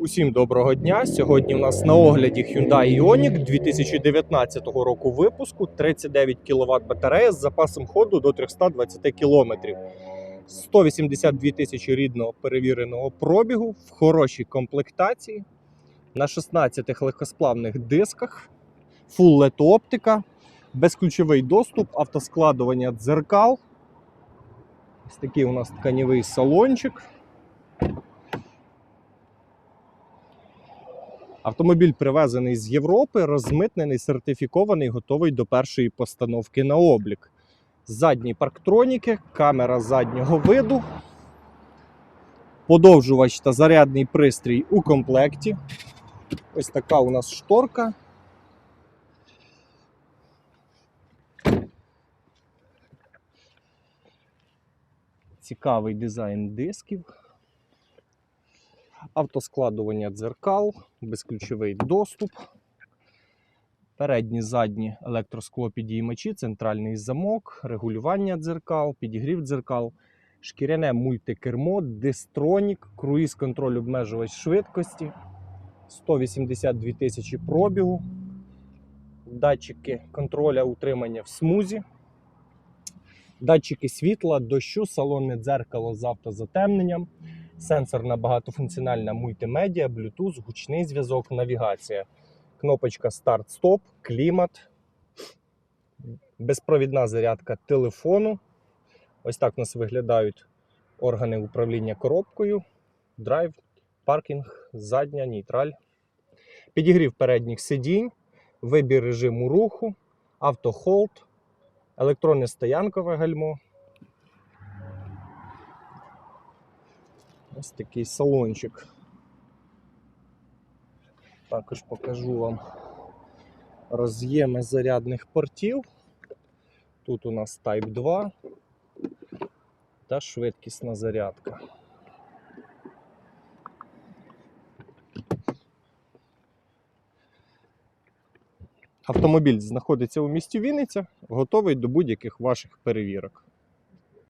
Усім доброго дня. Сьогодні у нас на огляді Hyundai Ioniq 2019 року випуску 39 кВт батарея з запасом ходу до 320 км. 182 тисячі рідного перевіреного пробігу в хорошій комплектації на 16 легкосплавних дисках, Full LED оптика, безключовий доступ, автоскладування дзеркал. Ось такий у нас тканівий салончик. Автомобіль привезений з Європи, розмитнений, сертифікований, готовий до першої постановки на облік. Задні парктроніки, камера заднього виду, подовжувач та зарядний пристрій у комплекті. Ось така у нас шторка. Цікавий дизайн дисків автоскладування дзеркал, безключовий доступ, передні задні електросклопідіймачі, центральний замок, регулювання дзеркал, підігрів дзеркал, шкіряне мультикермо, дистронік, круїз контроль обмежувач швидкості, 182 тисячі пробігу, датчики контроля утримання в смузі. Датчики світла, дощу, салонне дзеркало з автозатемненням, сенсорна багатофункціональна мультимедіа, Bluetooth, гучний зв'язок, навігація, кнопочка старт-стоп, клімат, безпровідна зарядка телефону. Ось так у нас виглядають органи управління коробкою, драйв, паркінг, задня, нейтраль, підігрів передніх сидінь, вибір режиму руху, автохолд, електронне стоянкове гальмо. Ось такий салончик. Також покажу вам роз'єми зарядних портів. Тут у нас Type 2 та швидкісна зарядка. Автомобіль знаходиться у місті Вінниця, готовий до будь-яких ваших перевірок.